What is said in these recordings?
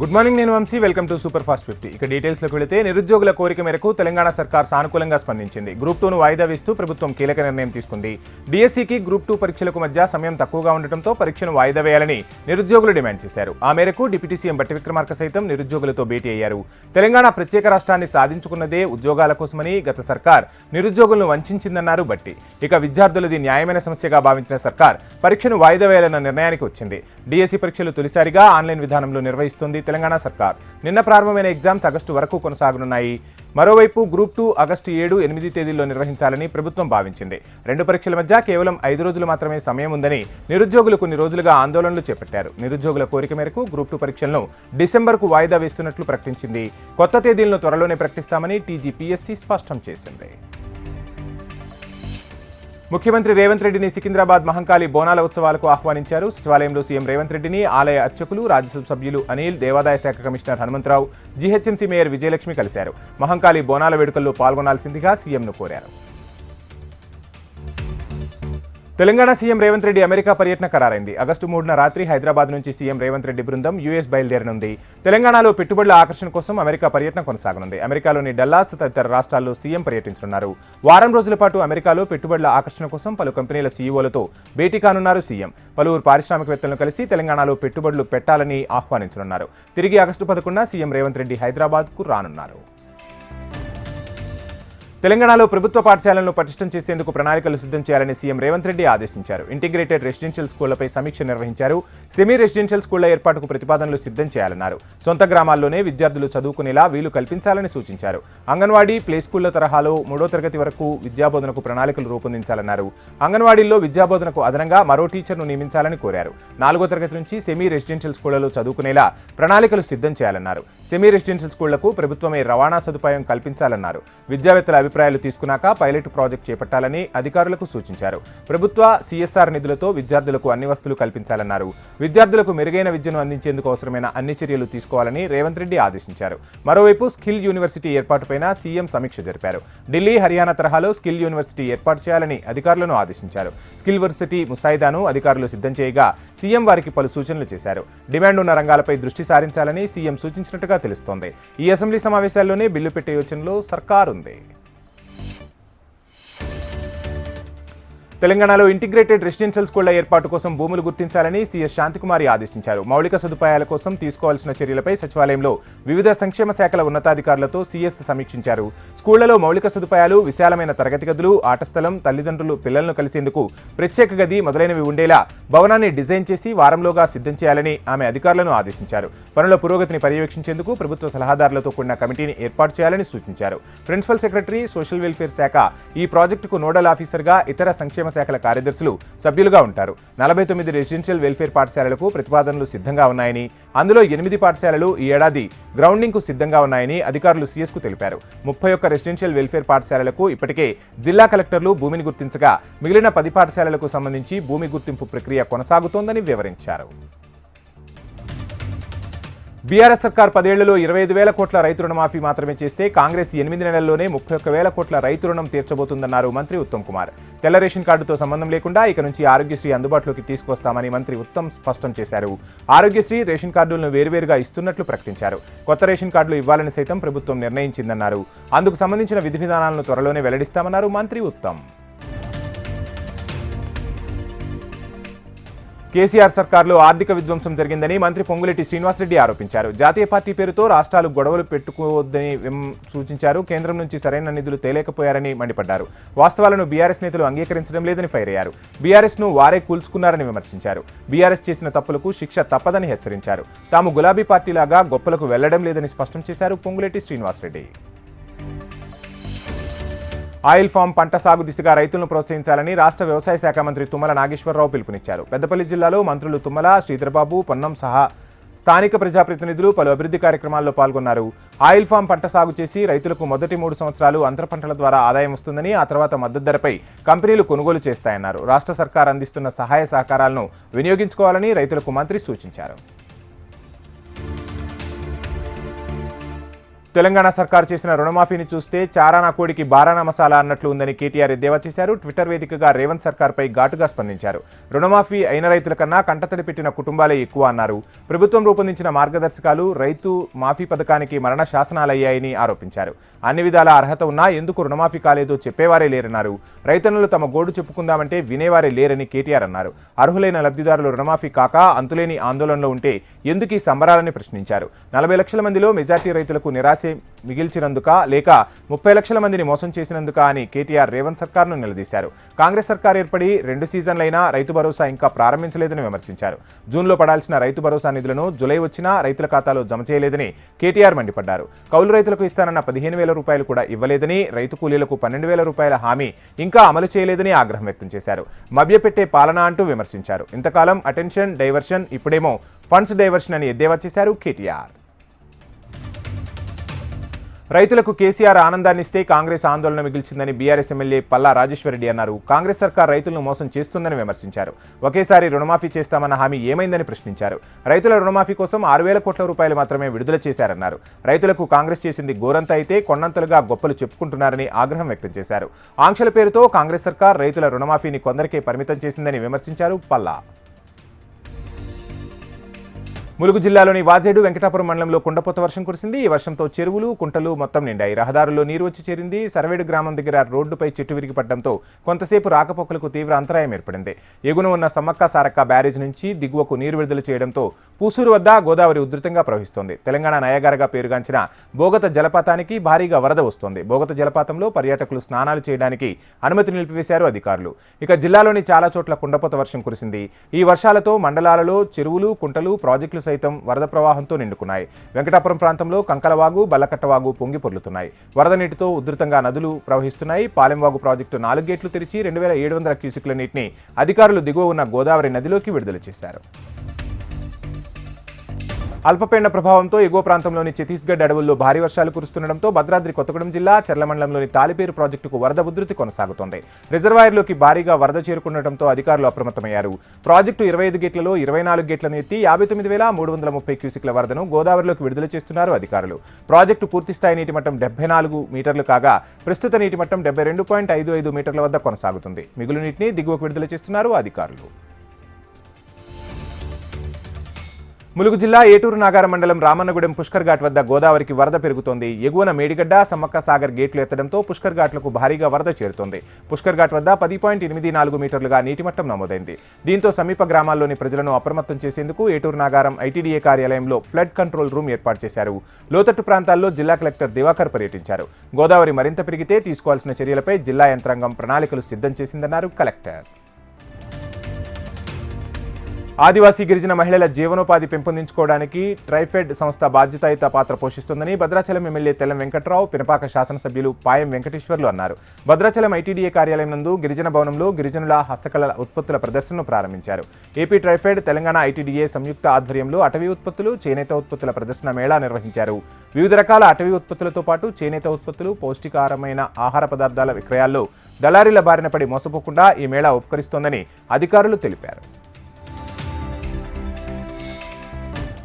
Good morning నేను Vamshi welcome to super fast fifty ఇక డీటెయిల్స్లోకి వెళితే నిరుద్యోగుల కోరిక మేరకు తెలంగాణ సర్కార్ సానుకూలంగా స్పందించింది. గ్రూప్ టూను వాయిదా వేస్తూ ప్రభుత్వం కీలక నిర్ణయం తీసుకుంది. డిఎస్సికి గ్రూప్ టూ పరీక్షలకు మధ్య సమయం తక్కువగా ఉండటంతో పరీక్షను వాయిదా వేయాలని నిరుద్యోగులు డిమాండ్ చేశారు. ఆ మేరకు డిప్యూటీ సీఎం బట్టి విక్రమార్క సైతం నిరుద్యోగులతో భేటీ అయ్యారు. తెలంగాణ ప్రత్యేక రాష్ట్రాన్ని సాధించుకున్నదే ఉద్యోగాల కోసమని గత సర్కార్ నిరుద్యోగులను వంచిందన్నారు బట్టి. ఇక విద్యార్థులది న్యాయమైన సమస్యగా భావించిన సర్కార్ పరీక్షను వాయిదా వేయాలన్న నిర్ణయానికి వచ్చింది. డిఎస్సి పరీక్షలు తొలిసారిగా ఆన్లైన్ విధానంలో నిర్వహిస్తుంది. తెలంగాణ సర్కార్. నిన్న ప్రారంభమైన ఎగ్జామ్స్ ఆగస్టు వరకు కొనసాగనున్నాయి. మరోవైపు గ్రూప్ టూ ఆగస్టు ఏడు ఎనిమిది తేదీల్లో నిర్వహించాలని ప్రభుత్వం భావించింది. రెండు పరీక్షల మధ్య కేవలం ఐదు రోజులు మాత్రమే సమయం ఉందని నిరుద్యోగులు కొన్ని రోజులుగా ఆందోళనలు చేపట్టారు. నిరుద్యోగుల కోరిక మేరకు గ్రూప్ టూ పరీక్షలను డిసెంబర్కు వాయిదా వేస్తున్నట్లు ప్రకటించింది. కొత్త తేదీలను త్వరలోనే ప్రకటిస్తామని టీజీపీఎస్సీ స్పష్టం చేసింది. ముఖ్యమంత్రి రేవంత్ రెడ్డిని సికింద్రాబాద్ మహంకాళి బోనాల ఉత్సవాలకు ఆహ్వానించారు. సచివాలయంలో సీఎం రేవంత్ రెడ్డిని ఆలయ అర్చకులు రాజ్యసభ సభ్యులు అనిల్ దేవాదాయ శాఖ commissioner Hanumantha Rao GHMC mayor Vijayalakshmi కలిశారు. మహంకాళి బోనాల వేడుకల్లో పాల్గొనాల్సిందిగా సీఎంను కోరారు. తెలంగాణ సీఎం రేవంత్ రెడ్డి అమెరికా పర్యటన ఖరారైంది. ఆగస్టు మూడున రాత్రి హైదరాబాద్ నుంచి సీఎం రేవంత్ రెడ్డి బృందం యూఎస్ బయలుదేరనుంది. తెలంగాణలో పెట్టుబడుల ఆకర్షణ కోసం అమెరికా పర్యటన కొనసాగనుంది. అమెరికాలోని డల్లాస్ తదితర రాష్ట్రాల్లో సీఎం పర్యటించనున్నారు. వారం రోజుల పాటు అమెరికాలో పెట్టుబడుల ఆకర్షణ కోసం పలు కంపెనీల సీఈఓలతో భేటీ కానున్నారు సీఎం. పలువురు పారిశ్రామికవేత్తలను కలిసి తెలంగాణలో పెట్టుబడులు పెట్టాలని ఆహ్వానించనున్నారు. తిరిగి ఆగస్టు పదకొండున సీఎం రేవంత్ రెడ్డి హైదరాబాద్కు రానున్నారు. తెలంగాణలో ప్రభుత్వ పాఠశాలలను పటిష్టం చేసేందుకు ప్రణాళికలు సిద్ధం చేయాలని సీఎం రేవంత్ రెడ్డి ఆదేశించారు. ఇంటిగ్రేటెడ్ రెసిడెన్షియల్ స్కూళ్ళపై సమీక్ష నిర్వహించారు. సెమీ రెసిడెన్షియల్ స్కూళ్ళ ఏర్పాటుకు ప్రతిపాదనలు సిద్ధం చేయాలన్నారు. సొంత గ్రామాల్లోనే విద్యార్థులు చదువుకునేలా వీలు కల్పించాలని సూచించారు. అంగన్వాడీ ప్లే స్కూళ్ళ తరహాలో మూడో తరగతి వరకు విద్యాబోధనకు ప్రణాళికలు రూపొందించాలన్నారు. అంగన్వాడీల్లో విద్యాబోధనకు అదనంగా మరో టీచర్ను నియమించాలని కోరారు. నాలుగో తరగతి నుంచి సెమీ రెసిడెన్షియల్ స్కూళ్ళలో చదువుకునేలా ప్రణాళికలు సిద్ధం చేయాలన్నారు. సెమీ రెసిడెన్షియల్ స్కూళ్ళకు ప్రభుత్వమే రవాణా సదుపాయం కల్పించాలన్నారు. విద్యావేత్తల అభిప్రాయాలు తీసుకున్నాక పైలట్ ప్రాజెక్ట్ చేపట్టాలని అధికారులకు సూచించారు. ప్రభుత్వ సిఎస్ఆర్ నిధులతో విద్యార్థులకు అన్ని వస్తువులు కల్పించాలన్నారు. విద్యార్థులకు మెరుగైన విద్యను అందించేందుకు అవసరమైన అన్ని చర్యలు తీసుకోవాలని రేవంత్ రెడ్డి ఆదేశించారు. మరోవైపు స్కిల్ యూనివర్సిటీ ఏర్పాటుపైన సీఎం సమీక్ష జరిపారు. ఢిల్లీ హర్యానా తరహాలో స్కిల్ యూనివర్సిటీ ఏర్పాటు చేయాలని అధికారులను ఆదేశించారు. స్కిల్ వర్సిటీ ముసాయిదాను అధికారులు సిద్ధం చేయగా సీఎం వారికి పలు సూచనలు చేశారు. డిమాండ్ ఉన్న రంగాలపై దృష్టి సారించాలని సీఎం సూచించినట్టుగా తెలుస్తోంది. ఈ అసెంబ్లీ సమావేశాల్లోనే బిల్లు పెట్టే యోచనలో సర్కారుంది. తెలంగాణలో ఇంటిగ్రేటెడ్ రెసిడెన్షియల్ స్కూళ్ళ ఏర్పాటు కోసం భూములు గుర్తించాలని సీఎస్ శాంతికుమారి ఆదేశించారు. మౌలిక సదుపాయాల కోసం తీసుకోవాల్సిన చర్యలపై సచివాలయంలో వివిధ సంక్షేమ శాఖల ఉన్నతాధికారులతో సీఎస్ సమీక్షించారు. స్కూళ్ళలో మౌలిక సదుపాయాలు విశాలమైన తరగతి గదులు ఆట స్థలం తల్లిదండ్రులు పిల్లలను కలిసేందుకు ప్రత్యేక గది మొదలైనవి ఉండేలా భవనాన్ని డిజైన్ చేసి వారంలోగా సిద్ధం చేయాలని ఆమె అధికారులను ఆదేశించారు. పనుల పురోగతిని పర్యవేక్షించేందుకు ప్రభుత్వ సలహాదారులతో కూడిన కమిటీని ఏర్పాటు చేయాలని సూచించారు. ప్రిన్సిపల్ సెక్రటరీ సోషల్ వెల్ఫేర్ శాఖ ఈ ప్రాజెక్టుకు నోడల్ ఆఫీసర్గా ఇతర సంక్షేమ శాఖల కార్యదర్శులు సభ్యులుగా ఉంటారు. నలభై తొమ్మిది రెసిడెన్షియల్ వెల్ఫేర్ పాఠశాలలకు ప్రతిపాదనలు సిద్ధంగా ఉన్నాయని అందులో ఎనిమిది పాఠశాలలు ఈ ఏడాది గ్రౌండింగ్కు సిద్ధంగా ఉన్నాయని అధికారులు సీఎస్కు తెలిపారు. ముప్పై ఒక్క రెసిడెన్షియల్ వెల్ఫేర్ పాఠశాలలకు ఇప్పటికే జిల్లా కలెక్టర్లు భూమిని గుర్తించగా మిగిలిన పది పాఠశాలలకు సంబంధించి భూమి గుర్తింపు ప్రక్రియ కొనసాగుతోందని వివరించారు. బీఆర్ఎస్ సర్కార్ పదేళ్ళలో ఇరవై ఐదు వేల కోట్ల రైతు రుణమాఫీ మాత్రమే చేస్తే కాంగ్రెస్ ఎనిమిది నెలల్లోనే ముప్పై ఒక్క వేల కోట్ల రైతు రుణం తీర్చబోతుందన్నారు మంత్రి ఉత్తమ్ కుమార్. తెల్ల రేషన్ కార్డుతో సంబంధం లేకుండా ఇక నుంచి ఆరోగ్యశ్రీ అందుబాటులోకి తీసుకొస్తామని మంత్రి ఉత్తమ్ స్పష్టం చేశారు. ఆరోగ్యశ్రీ రేషన్ కార్డులను వేరువేరుగా ఇస్తున్నట్లు ప్రకటించారు. కొత్త రేషన్ కార్డులు ఇవ్వాలని సైతం ప్రభుత్వం నిర్ణయించిందన్నారు. అందుకు సంబంధించిన విధి విధానాలను త్వరలోనే వెల్లడిస్తామన్నారు మంత్రి ఉత్తమ్. కేసీఆర్ సర్కార్లో ఆర్థిక విధ్వంసం జరిగిందని మంత్రి పొంగులేటి శ్రీనివాసరెడ్డి ఆరోపించారు. జాతీయ పార్టీ పేరుతో రాష్ట్రాలు గొడవలు పెట్టుకోవద్దని సూచించారు. కేంద్రం నుంచి సరైన నిధులు తేలేకపోయారని మండిపడ్డారు. వాస్తవాలను బీఆర్ఎస్ నేతలు అంగీకరించడం లేదని ఫైర్ అయ్యారు బీఆర్ఎస్ను వారే కూల్చుకున్నారని విమర్శించారు. బీఆర్ఎస్ చేసిన తప్పులకు శిక్ష తప్పదని హెచ్చరించారు. తాము గులాబీ పార్టీలాగా గొప్పలకు వెళ్ళడం లేదని స్పష్టం చేశారు పొంగులేటి శ్రీనివాసరెడ్డి. ఆయిల్ ఫామ్ పంట సాగు దిశగా రైతులను ప్రోత్సహించాలని రాష్ట్ర వ్యవసాయ శాఖ మంత్రి తుమ్మల నాగేశ్వరరావు పిలుపునిచ్చారు. పెద్దపల్లి జిల్లాలో మంత్రులు తుమ్మల శ్రీధర్బాబు పొన్నం సహా స్థానిక ప్రజాప్రతినిధులు పలు అభివృద్ధి కార్యక్రమాల్లో పాల్గొన్నారు. ఆయిల్ ఫామ్ పంట సాగు చేసి రైతులకు మొదటి మూడు సంవత్సరాలు అంతర పంటల ద్వారా ఆదాయం వస్తుందని ఆ తర్వాత మద్దతు ధరపై కంపెనీలు కొనుగోలు చేస్తాయన్నారు. రాష్ట్ర సర్కార్ అందిస్తున్న సహాయ సహకారాలను వినియోగించుకోవాలని రైతులకు మంత్రి సూచించారు. తెలంగాణ సర్కార్ చేసిన రుణమాఫీని చూస్తే చారానా కోడికి బారానా మసాలా అన్నట్లు ఉందని కేటీఆర్ ఎద్దేవా చేశారు. ట్విట్టర్ వేదికగా రేవంత్ సర్కార్పై ఘాటుగా స్పందించారు. రుణమాఫీ అయిన రైతుల కన్నా కంటతడి పెట్టిన కుటుంబాలే ఎక్కువ అన్నారు. ప్రభుత్వం రూపొందించిన మార్గదర్శకాలు రైతు మాఫీ పథకానికి మరణ శాసనాలయ్యాయని ఆరోపించారు. అన్ని విధాల అర్హత ఉన్నా ఎందుకు రుణమాఫీ కాలేదో చెప్పేవారే లేరన్నారు. రైతన్నులు తమ గోడు చెప్పుకుందామంటే వినేవారే లేరని కేటీఆర్ అన్నారు. అర్హులైన లబ్ధిదారులు రుణమాఫీ కాక అంతులేని ఆందోళనలో ఉంటే ఎందుకు ఈ సంబరాలని ప్రశ్నించారు? నలభై లక్షల మందిలో మెజార్టీ రైతులకు నిరాశ మిగిల్చినందుక లేక ముప్పై లక్షల మందిని మోసం చేసినందుక అని కేటీఆర్ రేవంత్ సర్కార్ను నిలదీశారు. కాంగ్రెస్ సర్కార్ ఏర్పడి రెండు సీజన్లైనా రైతు భరోసా ఇంకా ప్రారంభించలేదని విమర్శించారు. జూన్లో పడాల్సిన రైతు భరోసా నిధులను జులై వచ్చినా రైతుల ఖాతాలో జమ చేయలేదని కేటీఆర్ మండిపడ్డారు. కౌలు రైతులకు ఇస్తానన్న పదిహేను వేల రూపాయలు కూడా ఇవ్వలేదని రైతు కూలీలకు పన్నెండు వేల రూపాయల హామీ ఇంకా అమలు చేయలేదని ఆగ్రహం వ్యక్తం చేశారు. మభ్యపెట్టే పాలన అంటూ విమర్శించారు. ఇంతకాలం అటెన్షన్ డైవర్షన్ ఇప్పుడేమో ఫండ్స్ డైవర్షన్ అని ఎద్దేవా చేశారు కేటీఆర్. రైతులకు కేసీఆర్ ఆనందాన్ని ఇస్తే కాంగ్రెస్ ఆందోళన మిగిల్చిందని బీఆర్ఎస్ ఎమ్మెల్యే పల్లా రాజేశ్వరరెడ్డి అన్నారు. కాంగ్రెస్ సర్కార్ రైతులను మోసం చేస్తుందని విమర్శించారు. ఒకేసారి రుణమాఫీ చేస్తామన్న హామీ ఏమైందని ప్రశ్నించారు. రైతుల రుణమాఫీ కోసం ఆరు వేల కోట్ల రూపాయలు మాత్రమే విడుదల చేశారన్నారు. రైతులకు కాంగ్రెస్ చేసింది ఘోరంత అయితే కొన్నంతలుగా గొప్పలు చెప్పుకుంటున్నారని ఆగ్రహం వ్యక్తం చేశారు. ఆంక్షల పేరుతో కాంగ్రెస్ సర్కార్ రైతుల రుణమాఫీని కొందరికే పరిమితం చేసిందని విమర్శించారు పల్లా. ములుగు జిల్లాలోని వాజేడు వెంకటాపురం మండలంలో కుండపోత వర్షం కురిసింది. ఈ వర్షంతో చెరువులు కుంటలు మొత్తం నిండాయి. రహదారుల్లో నీరు వచ్చి చేరింది. సర్వేడు గ్రామం దగ్గర రోడ్డుపై చెట్టు విరిగి పడడంతో కొంతసేపు రాకపోకలకు తీవ్ర అంతరాయం ఏర్పడింది. ఎగున ఉన్న సమ్మక్క సారక్క బ్యారేజ్ నుంచి దిగువకు నీరు విడుదల చేయడంతో పూసూరు వద్ద గోదావరి ఉధృతంగా ప్రవహిస్తోంది. తెలంగాణ నయగారగా పేరుగాంచిన బోగత జలపాతానికి భారీగా వరద వస్తోంది. బోగత జలపాతంలో పర్యాటకులు స్నానాలు చేయడానికి అనుమతి నిలిపివేశారు అధికారులు. ఇక జిల్లాలోని చాలా చోట్ల కుండపోత వర్షం కురిసింది. ఈ వర్షాలతో మండలాలలో చెరువులు కుంటలు ప్రాజెక్టులు సైతం వరద ప్రవాహంతో నిండుకున్నాయి. వెంకటాపురం ప్రాంతంలో కంకలవాగు బల్లకట్టవాగు పొంగి పొర్లుతున్నాయి. వరద నీటితో ఉధృతంగా నదులు ప్రవహిస్తున్నాయి. పాలెంవాగు ప్రాజెక్టు నాలుగు గేట్లు తెరిచి రెండు వేల ఏడు వందల క్యూసిక్ల నీటిని అధికారులు దిగువ ఉన్న గోదావరి నదిలోకి విడుదల చేశారు. అల్పపీడన ప్రభావంతో ఎగువ ప్రాంతంలోని ఛత్తీస్గఢ్ అడవుల్లో భారీ వర్షాలు కురుస్తుండటంతో భద్రాద్రి కొత్తగూడెం జిల్లా చెర్ల మండలంలోని తాలిపేరు ప్రాజెక్టుకు వరద ఉధృతి కొనసాగుతోంది. రిజర్వాయర్లోకి భారీగా వరద చేరుకుండటంతో అధికారులు అప్రమత్తమయ్యారు. ప్రాజెక్టు ఇరవై ఐదు గేట్లలో ఇరవై నాలుగు గేట్లను ఎత్తి యాభై తొమ్మిది వేల మూడు వందల ముప్పై క్యూసిక్ల వరదను గోదావరిలోకి విడుదల చేస్తున్నారు అధికారులు. ప్రాజెక్టు పూర్తిస్థాయి నీటి మట్టం డెబ్బై నాలుగు మీటర్లు కాగా ప్రస్తుత నీటి మట్టం డెబ్బై రెండు పాయింట్ ఐదు ఐదు మీటర్ల వద్ద కొనసాగుతుంది. మిగులు నీటిని దిగువకు విడుదల చేస్తున్నారు అధికారులు. ములుగు జిల్లా ఏటూరు నాగారం మండలం రామన్నగూడెం పుష్కర్ ఘాట్ వద్ద గోదావరికి వరద పెరుగుతోంది. ఎగువన మేడిగడ్డ సమ్మక్క సాగర్ గేట్లు ఎత్తడంతో పుష్కర్ ఘాట్లకు భారీగా వరద చేరుతోంది. పుష్కర్ ఘాట్ వద్ద పది పాయింట్ ఎనిమిది నాలుగు మీటర్లుగా నీటిమట్టం నమోదైంది. దీంతో సమీప గ్రామాల్లోని ప్రజలను అప్రమత్తం చేసేందుకు ఏటూరు నాగారం ఐటీడీఏ కార్యాలయంలో ఫ్లడ్ కంట్రోల్ రూమ్ ఏర్పాటు చేశారు. లోతట్టు ప్రాంతాల్లో జిల్లా కలెక్టర్ దివాకర్ పర్యటించారు. గోదావరి మరింత పెరిగితే తీసుకోవాల్సిన చర్యలపై జిల్లా యంత్రాంగం ప్రణాళికలు సిద్ధం చేసిందన్నారు కలెక్టర్. ఆదివాసీ గిరిజన మహిళల జీవనోపాధి పెంపొందించుకోవడానికి ట్రైఫెడ్ సంస్థ బాధ్యతాయుత పాత్ర పోషిస్తుందని భద్రాచలం ఎమ్మెల్యే తెల్లం వెంకట్రావు పినపాక శాసనసభ్యులు పాయం వెంకటేశ్వర్లు అన్నారు. భద్రాచలం ఐటీడీఏ కార్యాలయం నందు గిరిజన భవనంలో గిరిజనుల హస్తకళ ఉత్పత్తుల ప్రదర్శనను ప్రారంభించారు. ఏపీ ట్రైఫెడ్ తెలంగాణ ఐటీడీఏ సంయుక్త ఆధ్వర్యంలో అటవీ ఉత్పత్తులు చేనేత ఉత్పత్తుల ప్రదర్శన మేళా నిర్వహించారు. వివిధ రకాల అటవీ ఉత్పత్తులతో పాటు చేనేత ఉత్పత్తులు పౌష్టికారమైన ఆహార పదార్థాల విక్రయాల్లో దళారీల బారిన పడి మోసపోకుండా ఈ మేళా ఉపకరిస్తోందని అధికారులు తెలిపారు.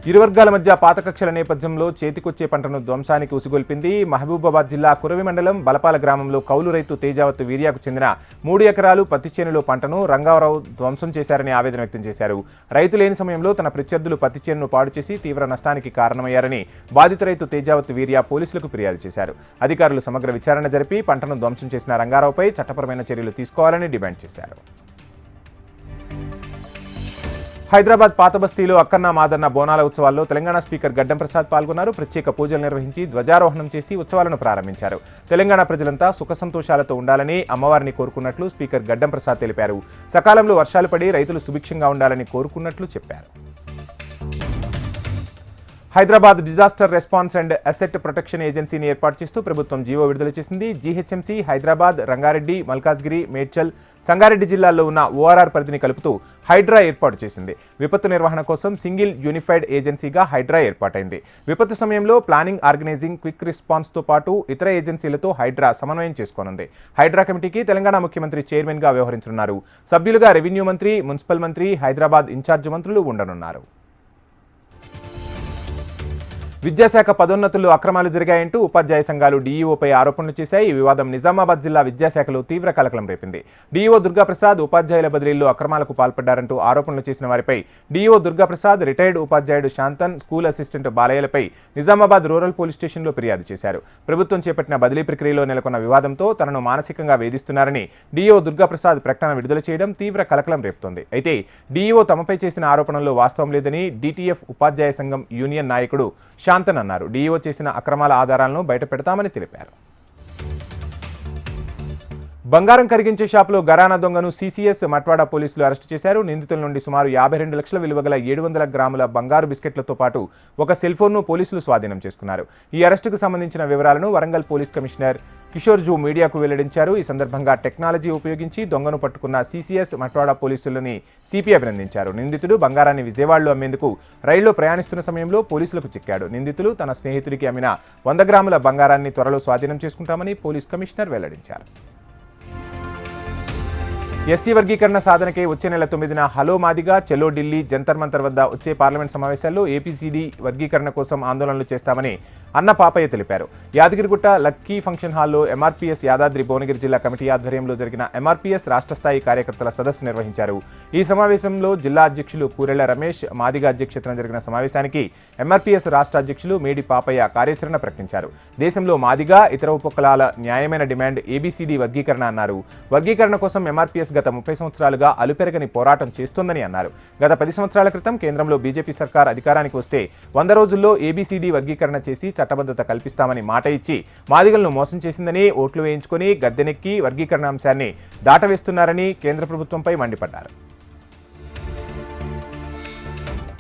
ఇరు వర్గాల మధ్య పాతకక్షల నేపథ్యంలో చేతికొచ్చే పంటను ధ్వంసానికి ఉసిగొల్పింది మహబూబాబాద్ జిల్లా కురవి మండలం బలపాల గ్రామంలో కౌలు రైతు తేజావత్ వీర్యాకు చెందిన మూడు ఎకరాలు పత్తి చేనులో పంటను రంగారావు ధ్వంసం చేశారని ఆవేదన వ్యక్తం చేశారు. రైతు లేని సమయంలో తన ప్రత్యర్థులు పత్తి చేనును పాడు చేసి తీవ్ర నష్టానికి కారణమయ్యారని బాధిత రైతు తేజావత్ వీర్య పోలీసులకు ఫిర్యాదు చేశారు. అధికారులు సమగ్ర విచారణ జరిపి పంటను ధ్వంసం చేసిన రంగారావుపై చట్టపరమైన చర్యలు తీసుకోవాలని డిమాండ్ చేశారు. హైదరాబాద్ పాత బస్తీలో అక్కన్న మాదన్న బోనాల ఉత్సవాల్లో తెలంగాణ స్పీకర్ గడ్డం ప్రసాద్ పాల్గొన్నారు. ప్రత్యేక పూజలు నిర్వహించి ధ్వజారోహణం చేసి ఉత్సవాలను ప్రారంభించారు. తెలంగాణ ప్రజలంతా సుఖ సంతోషాలతో ఉండాలని అమ్మవారిని కోరుకున్నట్లు స్పీకర్ గడ్డం ప్రసాద్ తెలిపారు. సకాలంలో వర్షాలు పడి రైతులు సుభిక్షంగా ఉండాలని కోరుకున్నట్లు చెప్పారు. Hyderabad disaster response and asset protection ఏజెన్సీని ఏర్పాటు చేస్తూ ప్రభుత్వం జీవో విడుదల చేసింది. జీహెచ్ఎంసీ హైదరాబాద్ రంగారెడ్డి మల్కాజ్గిరి మేడ్చల్ సంగారెడ్డి జిల్లాల్లో ఉన్న ఓఆర్ఆర్ పరిధిని కలుపుతూ హైడ్రా ఏర్పాటు చేసింది. విపత్తు నిర్వహణ కోసం సింగిల్ యూనిఫైడ్ ఏజెన్సీగా హైడ్రా ఏర్పాటైంది. విపత్తు సమయంలో ప్లానింగ్ ఆర్గనైజింగ్ క్విక్ రెస్పాన్స్తో పాటు ఇతర ఏజెన్సీలతో హైడ్రా సమన్వయం చేసుకోనుంది. హైడ్రా కమిటీకి తెలంగాణ ముఖ్యమంత్రి చైర్మన్గా వ్యవహరించనున్నారు. సభ్యులుగా రెవెన్యూ మంత్రి మున్సిపల్ మంత్రి హైదరాబాద్ ఇన్ఛార్జ్ మంత్రులు ఉండనున్నారు. విద్యాశాఖ పదోన్నతుల్లో అక్రమాలు జరిగాయంటూ ఉపాధ్యాయ సంఘాలు డీఈఓపై ఆరోపణలు చేశాయి. ఈ వివాదం నిజామాబాద్ జిల్లా విద్యాశాఖలో తీవ్ర కలకలం రేపింది. డీఈఓ దుర్గాప్రసాద్ ఉపాధ్యాయుల బదిలీల్లో అక్రమాలకు పాల్పడ్డారంటూ ఆరోపణలు చేసిన వారిపై డీఈఓ దుర్గాప్రసాద్ రిటైర్డ్ ఉపాధ్యాయుడు శాంతన్ స్కూల్ అసిస్టెంట్ బాలయ్యలపై నిజామాబాద్ రూరల్ పోలీస్ స్టేషన్లో ఫిర్యాదు చేశారు. ప్రభుత్వం చేపట్టిన బదిలీ ప్రక్రియలో నెలకొన్న వివాదంతో తనను మానసికంగా వేధిస్తున్నారని డీఈఓ దుర్గాప్రసాద్ ప్రకటన విడుదల చేయడం తీవ్ర కలకలం రేపుతోంది. అయితే డీఈఓ తమపై చేసిన ఆరోపణల్లో వాస్తవం లేదని డీటీఎఫ్ ఉపాధ్యాయ సంఘం యూనియన్ నాయకుడు శాంతన్ అన్నారు. డీఈఓ చేసిన అక్రమాల ఆధారాలను బయట పెడతామని తెలిపారు. బంగారం కరిగించే షాపులో గరానా దొంగను సీసీఎస్ మట్వాడ పోలీసులు అరెస్టు చేశారు. నిందితుల నుండి సుమారు యాభై రెండు లక్షల విలువ గల ఏడు వందల గ్రాముల బంగారు బిస్కెట్లతో పాటు ఒక సెల్ ఫోన్ను పోలీసులు స్వాధీనం చేసుకున్నారు. ఈ అరెస్టుకు సంబంధించిన వివరాలను Warangal police commissioner Kishore zoo మీడియాకు వెల్లడించారు. ఈ సందర్భంగా టెక్నాలజీ ఉపయోగించి దొంగను పట్టుకున్న సీసీఎస్ మట్వాడ పోలీసులని సిపి అభినందించారు. నిందితుడు బంగారాన్ని విజయవాడలో అమ్మేందుకు రైల్లో ప్రయాణిస్తున్న సమయంలో పోలీసులకు చిక్కాడు. నిందితులు తన స్నేహితుడికి అమ్మిన వంద గ్రాముల బంగారాన్ని త్వరలో స్వాధీనం చేసుకుంటామని పోలీస్ కమిషనర్ వెల్లడించారు. ఎస్సీ వర్గీకరణ సాధనకే వచ్చే నెల తొమ్మిదిన హలో మాదిగా చెలో ఢిల్లీ జంతర్ మంతర్ వద్ద వచ్చే పార్లమెంట్ సమావేశాల్లో ఏపీసీడీ వర్గీకరణ కోసం ఆందోళనలు చేస్తామని అన్న పాపయ్య తెలిపారు. యాదగిరిగుట్ట లక్కీ ఫంక్షన్ హాల్లో ఎంఆర్పీఎస్ యాదాద్రి భువనగిరి జిల్లా కమిటీ ఆధ్వర్యంలో జరిగిన ఎంఆర్పీఎస్ రాష్ట్ర స్థాయి కార్యకర్తల సదస్సు నిర్వహించారు. ఈ సమావేశంలో జిల్లా అధ్యక్షులు కూరెళ్ళ రమేష్ మాదిగా అధ్యక్షతన జరిగిన సమావేశానికి ఎంఆర్పీఎస్ రాష్ట్ర అధ్యక్షులు మేడి పాపయ్య కార్యాచరణ ప్రకటించారు. దేశంలో మాదిగా ఇతర ఉపకులాల న్యాయమైన డిమాండ్ ఏబీసీడీ వర్గీకరణ అన్నారు. వర్గీకరణ కోసం ఎంఆర్పీఎస్ గత ముప్పై సంవత్సరాలుగా అలుపెరగని పోరాటం చేస్తోందని అన్నారు. గత పది సంవత్సరాల క్రితం కేంద్రంలో బీజేపీ సర్కార్ అధికారానికి వస్తే వంద రోజుల్లో ఏబీసీడీ వర్గీకరణ చేసి చట్టబద్ధత కల్పిస్తామని మాట ఇచ్చి మాదిగలను మోసం చేసిందని ఓట్లు వేయించుకొని గద్దెనెక్కి వర్గీకరణ అంశాన్ని దాటవేస్తున్నారని కేంద్ర ప్రభుత్వంపై మండిపడ్డారు.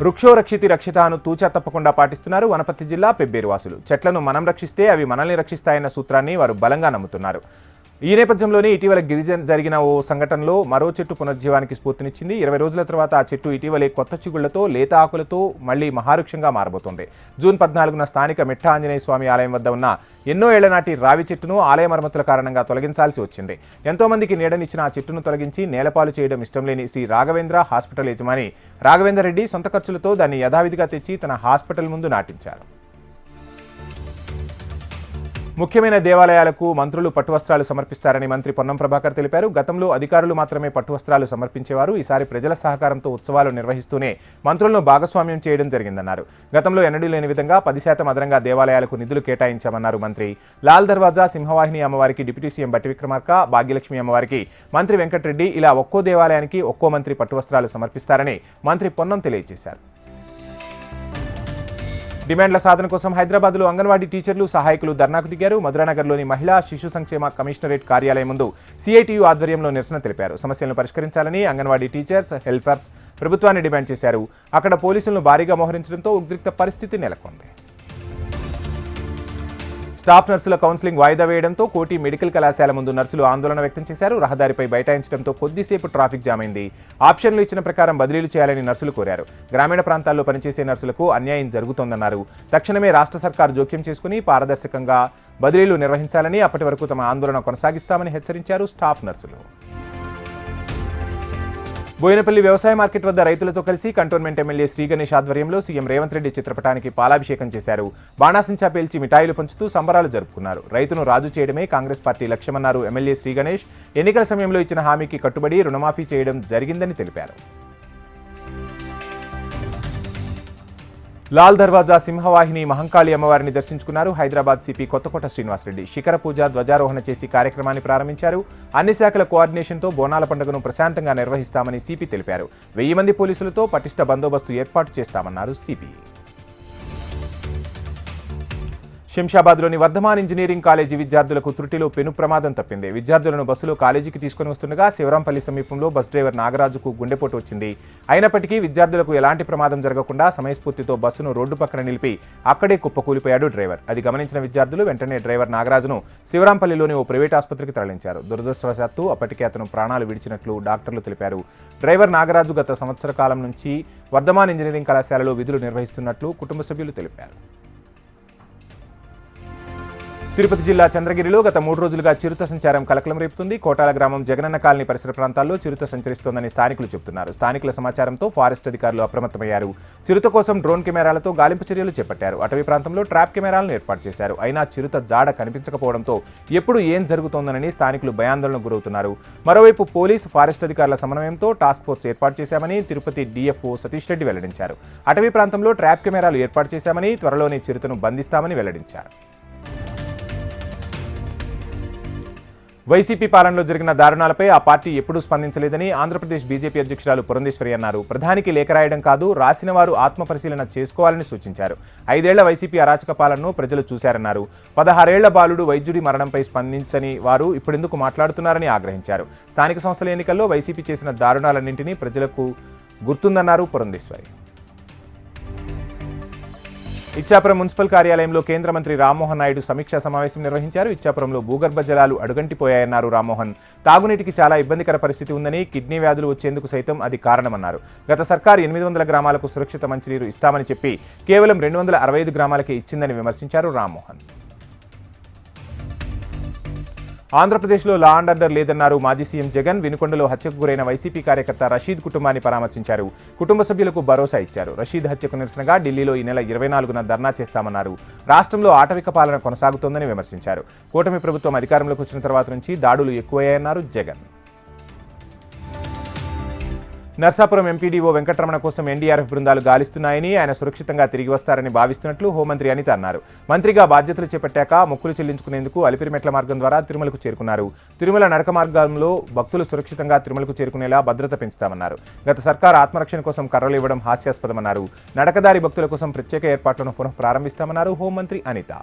వృక్షో రక్షితి రక్షితాను తూచా తప్పకుండా పాటిస్తున్నారు వనపర్తి జిల్లా పెబ్బేరు వాసులు. చెట్లను మనం రక్షిస్తే అవి మనల్ని రక్షిస్తాయన్న సూత్రాన్ని వారు బలంగా నమ్ముతున్నారు. ఈ నేపథ్యంలోనే ఇటీవల గిరిజన జరిగిన ఓ సంఘటనలో మరో చెట్టు పునర్జీవానికి స్ఫూర్తినిచ్చింది. ఇరవై రోజుల తర్వాత ఆ చెట్టు ఇటీవలే కొత్త చిగుళ్ళతో లేత ఆకులతో మళ్ళీ మహావృక్షంగా మారబోతోంది. జూన్ పద్నాలుగున స్థానిక మిఠా ఆంజనేయ స్వామి ఆలయం వద్ద ఉన్న ఎన్నో ఏళ్ళ నాటి రావి చెట్టును ఆలయ మరమ్మతుల కారణంగా తొలగించాల్సి వచ్చింది. ఎంతో మందికి నీడనిచ్చిన ఆ చెట్టును తొలగించి నేలపాలు చేయడం ఇష్టం లేని శ్రీ రాఘవేంద్ర హాస్పిటల్ యజమాని రాఘవేంద్ర రెడ్డి సొంత ఖర్చులతో దాన్ని యథావిధిగా తెచ్చి తన హాస్పిటల్ ముందు నాటించారు. ముఖ్యమైన దేవాలయాలకు మంత్రులు పట్టు వస్త్రాలు సమర్పిస్తారని మంత్రి పొన్నం ప్రభాకర్ తెలిపారు. గతంలో అధికారులు మాత్రమే పట్టు వస్త్రాలు సమర్పించేవారు. ఈసారి ప్రజల సహకారంతో ఉత్సవాలు నిర్వహిస్తూనే మంత్రులను భాగస్వామ్యం చేయడం జరిగిందన్నారు. గతంలో ఎన్నడూ లేని విధంగా పది శాతం అదనంగా దేవాలయాలకు నిధులు కేటాయించామన్నారు మంత్రి. లాల్ దర్వాజా సింహవాహిని అమ్మవారికి డిప్యూటీ సీఎం బట్టి విక్రమార్క భాగ్యలక్ష్మి అమ్మవారికి మంత్రి వెంకటరెడ్డి ఇలా ఒక్కో దేవాలయానికి ఒక్కో మంత్రి పట్టు వస్త్రాలు సమర్పిస్తారని మంత్రి పొన్నం తెలియజేశారు. డిమాండ్ల సాధన కోసం హైదరాబాద్లో అంగన్వాడీ టీచర్లు సహాయకులు ధర్నాకు దిగారు. మధురానగర్లోని మహిళా శిశు సంక్షేమ కమిషనరేట్ కార్యాలయం ముందు సిఐటియు ఆధ్వర్యంలో నిరసన తెలిపారు. సమస్యలను పరిష్కరించాలని అంగన్వాడీ టీచర్స్ హెల్పర్స్ ప్రభుత్వాన్ని డిమాండ్ చేశారు. అక్కడ పోలీసులను భారీగా మోహరించడంతో ఉద్రిక్త పరిస్థితి నెలకొంది. స్టాఫ్ నర్సుల కౌన్సిలింగ్ వాయిదా వేయడంతో కోటి మెడికల్ కళాశాల ముందు నర్సులు ఆందోళన వ్యక్తం చేశారు. రహదారిపై బైఠాయించడంతో కొద్దిసేపు ట్రాఫిక్ జామ్ అయింది. ఆప్షన్లు ఇచ్చిన ప్రకారం బదిలీలు చేయాలని నర్సులు కోరారు. గ్రామీణ ప్రాంతాల్లో పనిచేసే నర్సులకు అన్యాయం జరుగుతోందన్నారు. తక్షణమే రాష్ట్ర సర్కార్ జోక్యం చేసుకుని పారదర్శకంగా బదిలీలు నిర్వహించాలని అప్పటి వరకు తమ ఆందోళన కొనసాగిస్తామని హెచ్చరించారు స్టాఫ్ నర్సులు. బోయినపల్లి వ్యవసాయ మార్కెట్ వద్ద రైతులతో కలిసి కంటోన్మెంట్ ఎమ్మెల్యే శ్రీ గణేష్ ఆధ్వర్యంలో సీఎం రేవంత్ రెడ్డి చిత్రపటానికి పాలాభిషేకం చేశారు. బాణాసించా పేల్చి మిఠాయిలు పంచుతూ సంబరాలు జరుపుకున్నారు. రైతును రాజు చేయడమే కాంగ్రెస్ పార్టీ లక్ష్యమన్నారు ఎమ్మెల్యే శ్రీ గణేష్. ఎన్నికల సమయంలో ఇచ్చిన హామీకి కట్టుబడి రుణమాఫీ చేయడం జరిగిందని తెలిపారు. లాల్ దర్వాజా సింహవాహిని మహంకాళి అమ్మవారిని దర్శించుకున్నారు. హైదరాబాద్ సిపి కొత్తకోట శ్రీనివాసరెడ్డి. శిఖర పూజ ధ్వజారోహణ చేసి కార్యక్రమాన్ని ప్రారంభించారు. అన్ని శాఖల కోఆర్డినేషన్తో బోనాల పండుగను ప్రశాంతంగా నిర్వహిస్తామని సిపి తెలిపారు. వెయ్యి మంది పోలీసులతో పటిష్ట బందోబస్తు ఏర్పాటు చేస్తామన్నారు సిపి. శంషాబాద్లోని వర్ధమాన్ ఇంజనీరింగ్ కాలేజీ విద్యార్థులకు త్రుటిలో పెను ప్రమాదం తప్పింది. విద్యార్థులను బస్సులో కాలేజీకి తీసుకుని వస్తుండగా శివరాంపల్లి సమీపంలో బస్ డ్రైవర్ నాగరాజుకు గుండెపోటు వచ్చింది. అయినప్పటికీ విద్యార్థులకు ఎలాంటి ప్రమాదం జరగకుండా సమయస్ఫూర్తితో బస్సును రోడ్డు పక్కన నిలిపి అక్కడే కుప్పకూలిపోయాడు డ్రైవర్. అది గమనించిన విద్యార్థులు వెంటనే డ్రైవర్ నాగరాజును శివరాంపల్లిలోని ఓ ప్రైవేట్ ఆసుపత్రికి తరలించారు. దురదృష్టవశాత్తు అప్పటికే అతను ప్రాణాలు విడిచినట్లు డాక్టర్లు తెలిపారు. డ్రైవర్ నాగరాజు గత సంవత్సర కాలం నుంచి వర్ధమాన్ ఇంజనీరింగ్ కళాశాలలో విధులు నిర్వహిస్తున్నట్లు కుటుంబ సభ్యులు తెలిపారు. తిరుపతి జిల్లా చంద్రగిరిలో గత మూడు రోజులుగా చిరుత సంచారం కలకలం రేపుతుంది. కోటాల గ్రామం జగనన్న కాలనీ పరిసర ప్రాంతాల్లో చిరుత సంచరిస్తోందని స్థానికులు చెబుతున్నారు. స్థానికుల సమాచారంతో ఫారెస్ట్ అధికారులు అప్రమత్తమయ్యారు. చిరుత కోసం డ్రోన్ కెమెరాలతో గాలింపు చర్యలు చేపట్టారు. అటవీ ప్రాంతంలో ట్రాప్ కెమెరాలను ఏర్పాటు చేశారు. అయినా చిరుత జాడ కనిపించకపోవడంతో ఎప్పుడు ఏం జరుగుతోందనని స్థానికులు భయాందోళనకు గురవుతున్నారు. మరోవైపు పోలీసు ఫారెస్ట్ అధికారుల సమన్వయంతో టాస్క్ ఫోర్స్ ఏర్పాటు చేశామని తిరుపతి డిఎఫ్ఓ సతీష్ రెడ్డి వెల్లడించారు. అటవీ ప్రాంతంలో ట్రాప్ కెమెరాలు ఏర్పాటు చేశామని త్వరలోనే చిరుతను బంధిస్తామని వెల్లడించారు. వైసీపీ పాలనలో జరిగిన దారుణాలపై ఆ పార్టీ ఎప్పుడూ స్పందించలేదని ఆంధ్రప్రదేశ్ బీజేపీ అధ్యక్షురాలు పురంధేశ్వరి అన్నారు. ప్రధానికి లేఖ రాయడం కాదు రాసిన వారు ఆత్మపరిశీలన చేసుకోవాలని సూచించారు. ఐదేళ్ళ వైసీపీ అరాచక పాలనను ప్రజలు చూశారన్నారు. పదహారేళ్ళ బాలుడు వైద్యుడి మరణంపై స్పందించని వారు ఇప్పుడెందుకు మాట్లాడుతున్నారని ఆగ్రహించారు. స్థానిక సంస్థల ఎన్నికల్లో వైసీపీ చేసిన దారుణాలన్నింటినీ ప్రజలకు గుర్తుందన్నారు పురంధేశ్వరి. ఇచ్చాపురం మున్సిపల్ కార్యాలయంలో కేంద్ర మంత్రి రామ్మోహన్ నాయుడు సమీక్షా సమావేశం నిర్వహించారు. ఇచ్చాపురంలో భూగర్భ జలాలు అడుగంటిపోయాయన్నారు రామ్మోహన్. తాగునీటికి చాలా ఇబ్బందికర పరిస్థితి ఉందని కిడ్నీ వ్యాధులు వచ్చేందుకు సైతం అది కారణమన్నారు. గత సర్కార్ ఎనిమిది వందల గ్రామాలకు సురక్షిత మంచినీరు ఇస్తామని చెప్పి కేవలం రెండు వందల అరవై ఐదు గ్రామాలకే ఇచ్చిందని విమర్శించారు రామ్మోహన్. ఆంధ్రప్రదేశ్లో లా అండ్ ఆర్డర్ లేదన్నారు మాజీ సీఎం జగన్. వినుకొండలో హత్యకు గురైన వైసీపీ కార్యకర్త రషీద్ కుటుంబాన్ని పరామర్శించారు. కుటుంబ సభ్యులకు భరోసా ఇచ్చారు. రషీద్ హత్యకు నిరసనగా ఢిల్లీలో ఈ నెల ఇరవై నాలుగున ధర్నా చేస్తామన్నారు. రాష్ట్రంలో ఆటవిక పాలన కొనసాగుతోందని విమర్శించారు. కూటమి ప్రభుత్వం అధికారంలోకి వచ్చిన తర్వాత నుంచి దాడులు ఎక్కువయ్యాయన్నారు జగన్. నర్సాపురం ఎంపీడీఓ వెంకటరమణ కోసం ఎన్డీఆర్ఎఫ్ బృందాలు గాలిస్తున్నాయని ఆయన సురక్షితంగా తిరిగి వస్తారని భావిస్తున్నట్లు హోంమంత్రి అనిత అన్నారు. మంత్రిగా బాధ్యతలు చేపట్టాక మొక్కులు చెల్లించుకునేందుకు అలిపిరిమెట్ల మార్గం ద్వారా తిరుమలకు చేరుకున్నారు. తిరుమల నడక మార్గంలో భక్తులు సురక్షితంగా తిరుమలకు చేరుకునేలా భద్రత పెంచుతామన్నారు. గత సర్కార్ ఆత్మరక్షణ కోసం కర్రలు ఇవ్వడం హాస్యాస్పదమన్నారు. నడకదారి భక్తుల కోసం ప్రత్యేక ఏర్పాట్లను పునః ప్రారంభిస్తామన్నారు హోంమంత్రి అనిత.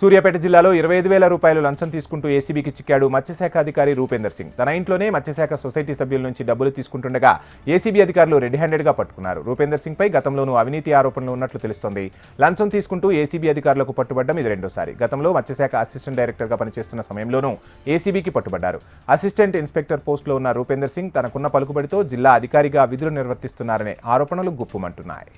సూర్యాపేట జిల్లాలో ఇరవై ఐదు వేల రూపాయలు లంచం తీసుకుంటూ ఏసీబీకి చిక్కాడు మత్స్యశాఖ అధికారి రూపేందర్ సింగ్. తన ఇంట్లోనే మత్స్యశాఖ సొసైటీ సభ్యుల నుంచి డబ్బులు తీసుకుంటుండగా ఏసీబీ అధికారులు రెడ్ హ్యాండెడ్గా పట్టుకున్నారు. రూపేందర్ సింగ్ పై గతంలోనూ అవినీతి ఆరోపణలు ఉన్నట్లు తెలుస్తోంది. లంచం తీసుకుంటూ ఏసీబీ అధికారులకు పట్టుబడ్డం ఇది రెండోసారి. గతంలో మత్స్యశాఖ అసిస్టెంట్ డైరెక్టర్గా పనిచేస్తున్న సమయంలోనూ ఏసీబీకి పట్టుబడ్డారు. అసిస్టెంట్ ఇన్స్పెక్టర్ పోస్టులో ఉన్న రూపేందర్ సింగ్ తనకున్న పలుకుబడితో జిల్లా అధికారిగా విధులు నిర్వర్తిస్తున్నారనే ఆరోపణలు గుప్పుమంటున్నాయి.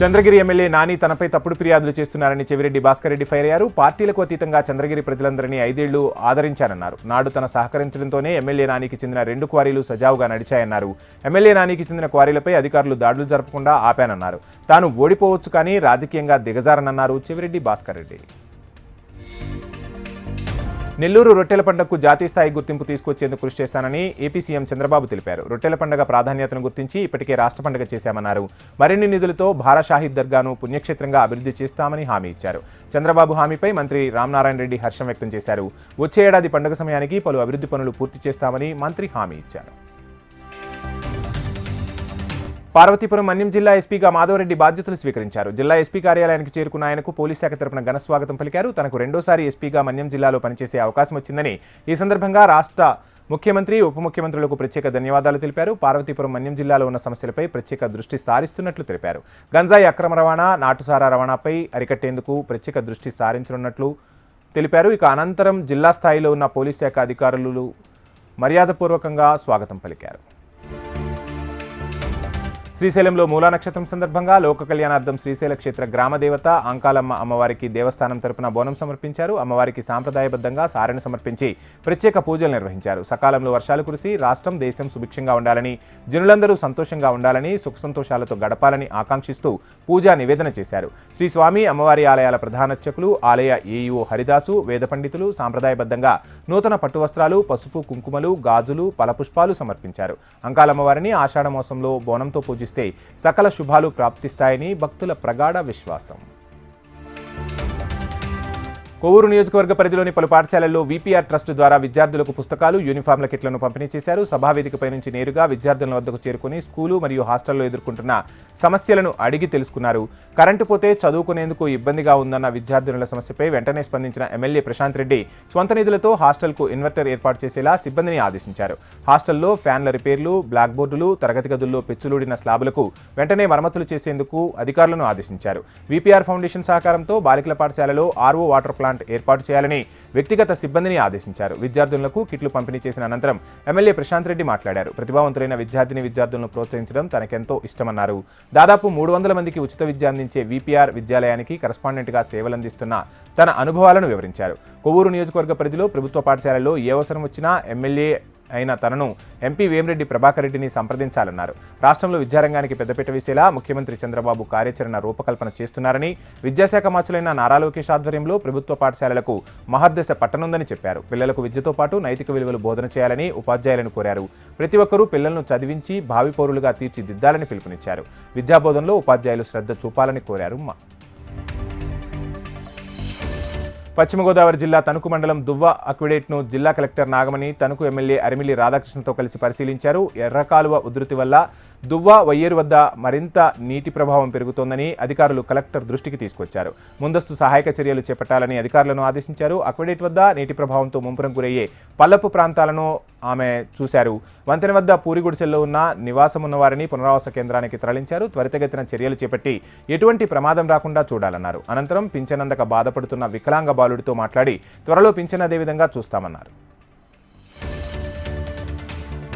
చంద్రగిరి ఎమ్మెల్యే నాని తనపై తప్పుడు ఫిర్యాదులు చేస్తున్నారని చెవిరెడ్డి భాస్కర్ రెడ్డి ఫైర్ అయ్యారు. పార్టీలకు అతీతంగా చంద్రగిరి ప్రజలందరినీ ఐదేళ్ళు ఆదరించారన్నారు. నాడు తన సహకరించడంతోనే ఎమ్మెల్యే నానికి చెందిన రెండు క్వారీలు సజావుగా నడిచాయన్నారు. ఎమ్మెల్యే నానికి చెందిన క్వారీలపై అధికారులు దాడులు జరపకుండా ఆపానన్నారు. తాను ఓడిపోవచ్చు కానీ రాజకీయంగా దిగజారనన్నారు చెవిరెడ్డి భాస్కర్ రెడ్డి. నెల్లూరు రొట్టెల పండుగకు జాతీయ స్థాయి గుర్తింపు తీసుకొచ్చేందుకు కృషి చేస్తానని ఏపీ సీఎం చంద్రబాబు తెలిపారు. రొట్టెల పండుగ ప్రాధాన్యతను గుర్తించి ఇప్పటికే రాష్ట్ర పండుగ చేశామన్నారు. మరిన్ని నిధులతో భారాషాహిద్ దర్గాను పుణ్యక్షేత్రంగా అభివృద్ధి చేస్తామని హామీ ఇచ్చారు. చంద్రబాబు హామీపై మంత్రి రామనారాయణ రెడ్డి హర్షం వ్యక్తం చేశారు. వచ్చే ఏడాది పండుగ సమయానికి పలు అభివృద్ధి పనులు పూర్తి చేస్తామని మంత్రి హామీ ఇచ్చారు. పార్వతీపురం మన్యం జిల్లా ఎస్పీగా మాధవరెడ్డి బాధ్యతలు స్వీకరించారు. జిల్లా ఎస్పీ కార్యాలయానికి చేరుకున్న ఆయనకు పోలీస్ శాఖ తరపున ఘన స్వాగతం పలికారు. తనకు రెండోసారి ఎస్పీగా మన్యం జిల్లాలో పనిచేసే అవకాశం వచ్చిందని ఈ సందర్భంగా రాష్ట్ర ముఖ్యమంత్రి ఉప ముఖ్యమంత్రులకు ప్రత్యేక ధన్యవాదాలు తెలిపారు. పార్వతీపురం మన్యం జిల్లాలో ఉన్న సమస్యలపై ప్రత్యేక దృష్టి సారిస్తున్నట్లు తెలిపారు. గంజాయి అక్రమ రవాణా నాటుసారా రవాణాపై అరికట్టేందుకు ప్రత్యేక దృష్టి సారించనున్నట్లు తెలిపారు. ఇక అనంతరం జిల్లా స్థాయిలో ఉన్న పోలీస్ శాఖ అధికారులు మర్యాదపూర్వకంగా స్వాగతం పలికారు. శ్రీశైలంలో మూలా నక్షత్రం సందర్భంగా లోక కళ్యాణార్థం శ్రీశైల క్షేత్ర గ్రామదేవత అంకాలమ్మ అమ్మవారికి దేవస్థానం తరపున బోనం సమర్పించారు. అమ్మవారికి సాంప్రదాయబద్ధంగా సారెను సమర్పించి ప్రత్యేక పూజలు నిర్వహించారు. సకాలంలో వర్షాలు కురిసి రాష్ట్రం దేశం సుభిక్షంగా ఉండాలని జనులందరూ సంతోషంగా ఉండాలని సుఖ సంతోషాలతో గడపాలని ఆకాంక్షిస్తూ పూజా నివేదన చేశారు. శ్రీ స్వామి అమ్మవారి ఆలయాల ప్రధానర్చకులు ఆలయ ఏఈఓ హరిదాసు వేద పండితులు సాంప్రదాయబద్ధంగా నూతన పట్టు వస్త్రాలు పసుపు కుంకుమలు గాజులు పలపుష్పాలు సమర్పించారు. అంకాలమ్మవారిని ఆషాఢ మాసంలో బోనంతో పూజ పూజిస్తే సకల శుభాలు ప్రాప్తిస్తాయని భక్తుల ప్రగాఢ విశ్వాసం. కొవ్వూరు నియోజకవర్గ పరిధిలోని పలు పాఠశాలల్లో వీపీఆర్ ట్రస్ట్ ద్వారా విద్యార్థులకు పుస్తకాలు యూనిఫామ్ల కిట్లను పంపిణీ చేశారు సభావేదికపై నుంచి నేరుగా విద్యార్థుల వద్దకు చేరుకుని స్కూలు మరియు హాస్టల్లో ఎదుర్కొంటున్న సమస్యలను అడిగి తెలుసుకున్నారు. కరెంటు పోతే చదువుకునేందుకు ఇబ్బందిగా ఉందన్న విద్యార్థినుల సమస్యపై వెంటనే స్పందించిన ఎమ్మెల్యే ప్రశాంత్ రెడ్డి స్వంత నిధులతో హాస్టల్కు ఇన్వర్టర్ ఏర్పాటు చేసేలా సిబ్బందిని ఆదేశించారు. హాస్టల్లో ఫ్యాన్ల రిపేర్లు బ్లాక్ బోర్డులు తరగతి గదుల్లో పెచ్చులూడిన స్లాబులకు వెంటనే మరమ్మతులు చేసేందుకు అధికారులను ఆదేశించారు. వీపీఆర్ ఫౌండేషన్ సహకారంతో బాలికల పాఠశాలలో ఆర్ఓ వాటర్ ప్లాంట్ ఏర్పాటు చేయాలని వ్యక్తిగత సిబ్బందిని ఆదేశించారు. విద్యార్థులకు కిట్లు పంపిణీ చేసిన అనంతరం ఎమ్మెల్యే ప్రశాంత్ రెడ్డి మాట్లాడారు. ప్రతిభావంతులైన విద్యార్థిని విద్యార్థులను ప్రోత్సహించడం తనకెంతో ఇష్టమన్నారు. దాదాపు మూడు వందల మందికి ఉచిత విద్య అందించే విపిఆర్ విద్యాలయానికి కరస్పాండెంట్గా సేవలందిస్తున్న తన అనుభవాలను వివరించారు. కొవ్వూరు నియోజకవర్గ పరిధిలో ప్రభుత్వ పాఠశాలలో ఏ అవసరం వచ్చినా ఎమ్మెల్యే అయిన తనను ఎంపీ వేమిరెడ్డి ప్రభాకర్ రెడ్డిని సంప్రదించాలన్నారు. రాష్ట్రంలో విద్యారంగానికి పెద్దపీట వేసేలా ముఖ్యమంత్రి చంద్రబాబు కార్యాచరణ రూపకల్పన చేస్తున్నారని విద్యాశాఖ మంత్రులైన నారా లోకేష్ ఆధ్వర్యంలో ప్రభుత్వ పాఠశాలలకు మహర్దశ పట్టనుందని చెప్పారు. పిల్లలకు విద్యతో పాటు నైతిక విలువలు బోధన చేయాలని ఉపాధ్యాయులను కోరారు. ప్రతి ఒక్కరూ పిల్లలను చదివించి భావి పౌరులుగా తీర్చిదిద్దాలని పిలుపునిచ్చారు. విద్యాబోధనలో ఉపాధ్యాయులు శ్రద్ధ చూపాలని కోరారు పశ్చిమ గోదావరి జిల్లా తణుకు మండలం దువ్వ అక్విడేట్ను జిల్లా కలెక్టర్ నాగమణి తణుకు ఎమ్మెల్యే అరిమిలి రాధాకృష్ణతో కలిసి పరిశీలించారు. ఎర్రకాలువ ఉధృతి వల్ల దువ్వ వయ్యేరు వద్ద మరింత నీటి ప్రభావం పెరుగుతోందని అధికారులు కలెక్టర్ దృష్టికి తీసుకొచ్చారు. ముందస్తు సహాయక చర్యలు చేపట్టాలని అధికారులను ఆదేశించారు. అక్వడేట్ వద్ద నీటి ప్రభావంతో ముంపురం గురయ్యే పల్లపు ప్రాంతాలను ఆమె చూశారు. వంతెన వద్ద పూరిగుడిసెల్లో ఉన్న నివాసం ఉన్న వారిని పునరావాస కేంద్రానికి తరలించారు. త్వరితగతిన చర్యలు చేపట్టి ఎటువంటి ప్రమాదం రాకుండా చూడాలన్నారు. అనంతరం పింఛనందక బాధపడుతున్న వికలాంగ బాలుడితో మాట్లాడి త్వరలో పింఛన్ అదే విధంగా చూస్తామన్నారు.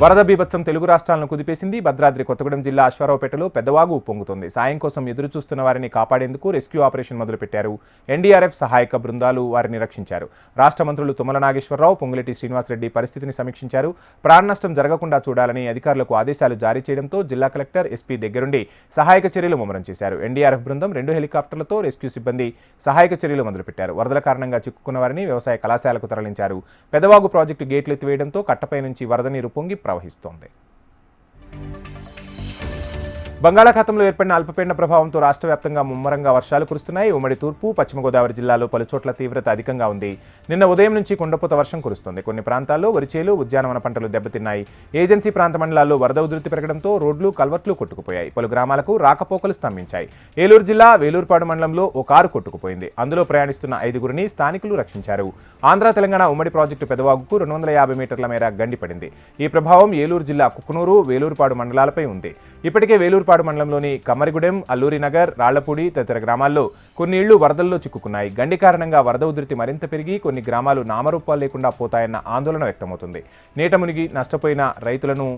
వరద బీభత్సం తెలుగు రాష్ట్రాలను కుదిపేసింది. భద్రాద్రి కొత్తగూడెం జిల్లా అశ్వారావుపేటలో పెద్దవాగు పొంగుతోంది. సాయం కోసం ఎదురు చూస్తున్న వారిని కాపాడేందుకు రెస్క్యూ ఆపరేషన్ మొదలుపెట్టారు. ఎన్డీఆర్ఎఫ్ సహాయక బృందాలు వారిని రక్షించారు. రాష్ట్ర మంత్రులు తుమ్మల నాగేశ్వరరావు పొంగులెట్టి శ్రీనివాసరెడ్డి పరిస్థితిని సమీక్షించారు. ప్రాణ నష్టం జరగకుండా చూడాలని అధికారులకు ఆదేశాలు జారీ చేయడంతో జిల్లా కలెక్టర్ ఎస్పీ దగ్గరుండి సహాయక చర్యలు ముమ్మరం చేశారు. ఎన్డీఆర్ఎఫ్ బృందం రెండు హెలికాప్టర్లతో రెస్క్యూ సిబ్బంది సహాయక చర్యలు మొదలుపెట్టారు. వరదల కారణంగా చిక్కుకున్న వారిని వ్యవసాయ కళాశాలకు తరలించారు. పెదవాగు ప్రాజెక్టు గేట్లు ఎత్తివేయడంతో కట్టపై నుంచి వరద నీరు పొంగి ప్రవహిస్తోంది బంగాళాఖాతంలో ఏర్పడిన అల్పపీడన ప్రభావంతో రాష్ట్ర వ్యాప్తంగా ముమ్మరంగా వర్షాలు కురుస్తున్నాయి. ఉమ్మడి తూర్పు పశ్చిమ గోదావరి జిల్లాలో పలు చోట్ల తీవ్రత అధికంగా ఉంది. నిన్న ఉదయం నుంచి కుండపోత వర్షం కురుస్తుంది. కొన్ని ప్రాంతాల్లో వరిచేలు ఉద్యానవన పంటలు దెబ్బతిన్నాయి. ఏజెన్సీ ప్రాంత మండలాల్లో వరద ఉధృతి పెరగడంతో రోడ్లు కల్వర్ట్లు కొట్టుకుపోయాయి. పలు గ్రామాలకు రాకపోకలు స్తంభించాయి. ఏలూరు జిల్లా వేలూరుపాడు మండలంలో ఓ కారు కొట్టుకుపోయింది. అందులో ప్రయాణిస్తున్న ఐదుగురిని స్థానికులు రక్షించారు. ఆంధ్ర తెలంగాణ ఉమ్మడి ప్రాజెక్టు పెదవాగుకు రెండు వందల యాభై మీటర్ల మేర గండిపడింది. ఈ ప్రభావం ఏలూరు జిల్లా కుక్కునూరు వేలూరుపాడు మండలాలపై ఉంది. ఇప్పటికే వేలూరు వేలూరుపాడు మండలంలోని కమ్మరిగూడెం అల్లూరి నగర్ రాళ్ళపూడి తదితర గ్రామాల్లో కొన్ని ఇళ్ళు వరదల్లో చిక్కుకున్నాయి. గండి కారణంగా వరద ఉధృతి మరింత పెరిగి కొన్ని గ్రామాలు నామరూపాలు లేకుండా పోతాయన్న ఆందోళన వ్యక్తమవుతుంది. నీట మునిగి నష్టపోయిన రైతులను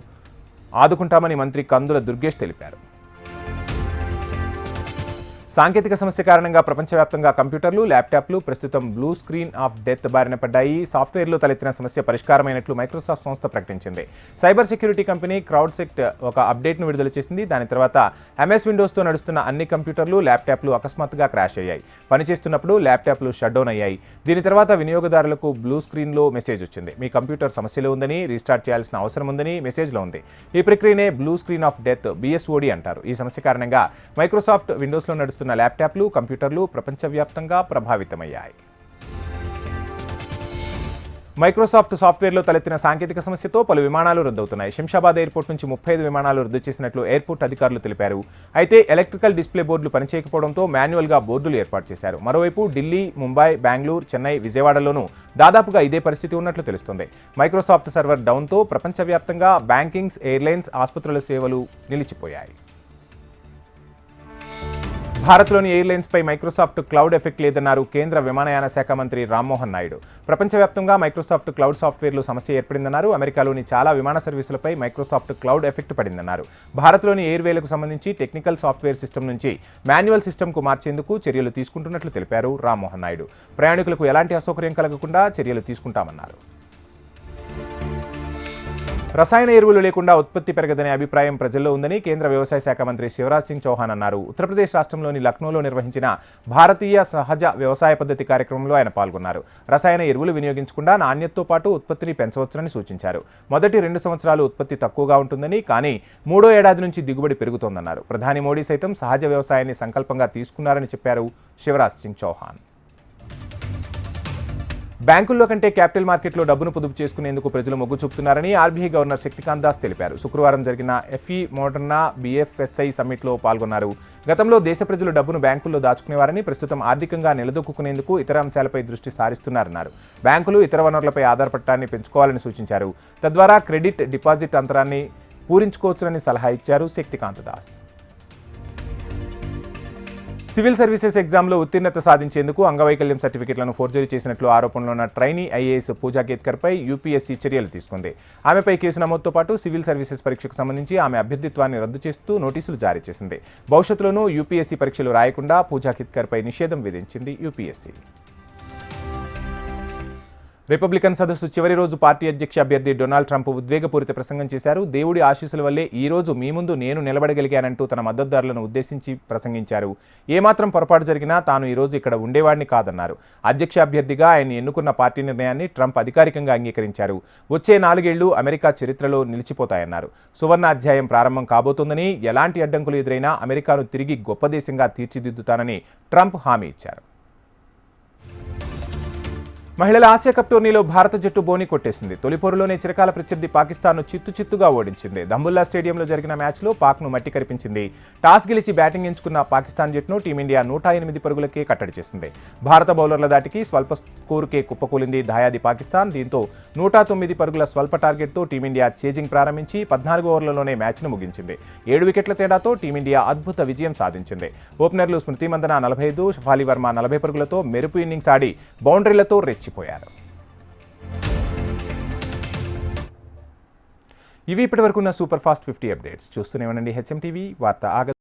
ఆదుకుంటామని మంత్రి కందుల దుర్గేష్ తెలిపారు. సాంకేతిక సమస్య కారణంగా ప్రపంచవ్యాప్తంగా కంప్యూటర్లు ల్యాప్టాప్లు ప్రస్తుతం బ్లూ స్క్రీన్ ఆఫ్ డెత్ బారిన పడ్డాయి. సాఫ్ట్వేర్లో తలెత్తిన సమస్య పరిష్కారమైనట్లు మైక్రోసాఫ్ట్ సంస్థ ప్రకటించింది. సైబర్ సెక్యూరిటీ కంపెనీ క్రౌడ్సెక్ట్ ఒక అప్డేట్ను విడుదల చేసింది. దాని తర్వాత ఎంఎస్ విండోస్తో నడుస్తున్న అన్ని కంప్యూటర్లు ల్యాప్టాప్లు అకస్మాత్తుగా క్రాష్ అయ్యాయి. పనిచేస్తున్నప్పుడు ల్యాప్టాప్లు షట్డౌన్ అయ్యాయి. దీని తర్వాత వినియోగదారులకు బ్లూ స్క్రీన్లో మెసేజ్ వచ్చింది. మీ కంప్యూటర్ సమస్యలో ఉందని రీస్టార్ట్ చేయాల్సిన అవసరం ఉందని మెసేజ్లో ఉంది. ఈ ప్రక్రియనే blue screen of death BSOD అంటారు. ఈ సమస్య కారణంగా మైక్రోసాఫ్ట్ విండోస్లో నడుస్తున్న ల్యాప్టాప్లు కంప్యూటర్లు ప్రపంచవ్యాప్తంగా ప్రభావితమయ్యాయి. మైక్రోసాఫ్ట్ సాఫ్ట్వేర్లో తలెత్తిన సాంకేతిక సమస్యతో పలు విమానాలు రద్దవుతున్నాయి. శంషాబాద్ ఎయిర్పోర్ట్ నుంచి ముప్పై ఐదు విమానాలు రద్దు చేసినట్లు ఎయిర్పోర్ట్ అధికారులు తెలిపారు. అయితే ఎలక్ట్రికల్ డిస్ప్లే బోర్డులు పనిచేయకపోవడంతో మాన్యువల్గా బోర్డులు ఏర్పాటు చేశారు. మరోవైపు ఢిల్లీ ముంబై బెంగళూరు చెన్నై విజయవాడలోనూ దాదాపుగా ఇదే పరిస్థితి ఉన్నట్లు తెలుస్తుంది. మైక్రోసాఫ్ట్ సర్వర్ డౌన్తో ప్రపంచవ్యాప్తంగా బ్యాంకింగ్స్ ఎయిర్లైన్స్ ఆసుపత్రుల సేవలు నిలిచిపోయాయి. భారత్లోని ఎయిర్లైన్స్పై మైక్రోసాఫ్ట్ క్లౌడ్ ఎఫెక్ట్ లేదన్నారు కేంద్ర విమానయాన శాఖ మంత్రి రామ్మోహన్ నాయుడు. ప్రపంచవ్యాప్తంగా మైక్రోసాఫ్ట్ క్లౌడ్ సాఫ్ట్వేర్లు సమస్య ఏర్పడిందన్నారు. అమెరికాలోని చాలా విమాన సర్వీసులపై మైక్రోసాఫ్ట్ క్లౌడ్ ఎఫెక్ట్ పడిందన్నారు. భారత్లోని ఎయిర్వేలకు సంబంధించి టెక్నికల్ సాఫ్ట్వేర్ సిస్టమ్ నుంచి మాన్యువల్ సిస్టమ్కు మార్చేందుకు చర్యలు తీసుకుంటున్నట్లు తెలిపారు రామ్మోహన్ నాయుడు. ప్రయాణికులకు ఎలాంటి అసౌకర్యం కలగకుండా చర్యలు తీసుకుంటామన్నారు. రసాయన ఎరువులు లేకుండా ఉత్పత్తి పెరగదనే అభిప్రాయం ప్రజల్లో ఉందని కేంద్ర వ్యవసాయ శాఖ మంత్రి శివరాజ్ సింగ్ చౌహాన్ అన్నారు. ఉత్తరప్రదేశ్ రాష్ట్రంలోని లక్నోలో నిర్వహించిన భారతీయ సహజ వ్యవసాయ పద్ధతి కార్యక్రమంలో ఆయన పాల్గొన్నారు. రసాయన ఎరువులు వినియోగించకుండా నాణ్యతతో పాటు ఉత్పత్తిని పెంచవచ్చునని సూచించారు. మొదటి రెండు సంవత్సరాలు ఉత్పత్తి తక్కువగా ఉంటుందని కానీ మూడో ఏడాది నుంచి దిగుబడి పెరుగుతోందన్నారు. ప్రధాని మోడీ సైతం సహజ వ్యవసాయాన్ని సంకల్పంగా తీసుకున్నారని చెప్పారు శివరాజ్ సింగ్ చౌహాన్. బ్యాంకుల్లో కంటే క్యాపిటల్ మార్కెట్లో డబ్బును పొదుపు చేసుకునేందుకు ప్రజలు మొగ్గు చూపుతున్నారని ఆర్బీఐ గవర్నర్ శక్తికాంత్ దాస్ తెలిపారు. శుక్రవారం జరిగిన ఎఫ్ఈ మోడర్నా బీఎఫ్ఎస్ఐ సమ్మిట్లో పాల్గొన్నారు. గతంలో దేశ ప్రజలు డబ్బును బ్యాంకుల్లో దాచుకునేవారని ప్రస్తుతం ఆర్థికంగా నిలదొక్కునేందుకు ఇతర అంశాలపై దృష్టి సారిస్తున్నారన్నారు. బ్యాంకులు ఇతర వనరులపై ఆధారపడటాన్ని పెంచుకోవాలని సూచించారు. తద్వారా క్రెడిట్ డిపాజిట్ అంతరాన్ని పూరించుకోవచ్చునని సలహా ఇచ్చారు శక్తికాంత్ దాస్. సివిల్ సర్వీసెస్ ఎగ్జామ్లో ఉత్తీర్ణత సాధించేందుకు అంగవైకల్యం సర్టిఫికెట్లను ఫోర్జరీ చేసినట్లు ఆరోపణలో ఉన్న ట్రైనీ ఐఏఎస్ పూజా కేత్కర్పై యూపీఎస్సీ చర్యలు తీసుకుంది. ఆమెపై కేసు నమోదుతో పాటు సివిల్ సర్వీసెస్ పరీక్షకు సంబంధించి ఆమె అభ్యర్థిత్వాన్ని రద్దు చేస్తూ నోటీసులు జారీ చేసింది. భవిష్యత్తులోనూ యూపీఎస్సీ పరీక్షలు రాయకుండా పూజా కేత్కర్పై నిషేధం విధించింది యూపీఎస్సీ. రిపబ్లికన్ సదస్సు చివరి రోజు పార్టీ అధ్యక్ష అభ్యర్థి డొనాల్డ్ ట్రంప్ ఉద్వేగపూరిత ప్రసంగం చేశారు. దేవుడి ఆశీస్సుల వల్లే ఈ రోజు మీ ముందు నేను నిలబడగలిగానంటూ తన మద్దతుదారులను ఉద్దేశించి ప్రసంగించారు. ఏమాత్రం పొరపాటు జరిగినా తాను ఈ రోజు ఇక్కడ ఉండేవాడిని కాదన్నారు. అధ్యక్ష అభ్యర్థిగా ఆయన ఎన్నుకున్న పార్టీ నిర్ణయాన్ని ట్రంప్ అధికారికంగా అంగీకరించారు. వచ్చే నాలుగేళ్ళు అమెరికా చరిత్రలో నిలిచిపోతాయన్నారు. సువర్ణ అధ్యాయం ప్రారంభం కాబోతోందని ఎలాంటి అడ్డంకులు ఎదురైనా అమెరికాను తిరిగి గొప్ప దేశంగా తీర్చిదిద్దుతానని ట్రంప్ హామీ ఇచ్చారు. మహిళల ఆసియా కప్ టోర్నీలో భారత జట్టు బోని కొట్టేసింది. తొలి పోరులోనే చిరకాల ప్రత్యర్థి పాకిస్తాన్ను చిత్తు చిత్తుగా ఓడించింది. దంబుల్లా స్టేడియంలో జరిగిన మ్యాచ్లో పాక్ను మట్టి కరిపించింది. టాస్ గెలిచి బ్యాటింగ్ ఎంచుకున్న పాకిస్తాన్ జట్టును టీమిండియా నూట ఎనిమిది పరుగులకే కట్టడి చేసింది. భారత బౌలర్ల దాటికి స్వల్ప స్కోరుకే కుప్పకూలింది దాయాది పాకిస్తాన్. దీంతో నూట తొమ్మిది పరుగుల స్వల్ప టార్గెట్తో టీమిండియా చేజింగ్ ప్రారంభించి పద్నాలుగు ఓవర్లలోనే మ్యాచ్ను ముగించింది. ఏడు వికెట్ల తేడాతో టీమిండియా అద్భుత విజయం సాధించింది. ఓపెనర్లు స్మృతి మందన నలభై ఐదు షఫాలి వర్మ నలభై పరుగులతో మెరుపు ఇన్నింగ్స్ ఆడి బౌండరీలతో రెచ్చిపోయారు ఇవి ఇప్పటివరకున్న సూపర్ ఫాస్ట్ ఫిఫ్టీ అప్డేట్స్. చూస్తూనే ఉండండి హెచ్ఎం టీవీ వార్త ఆగ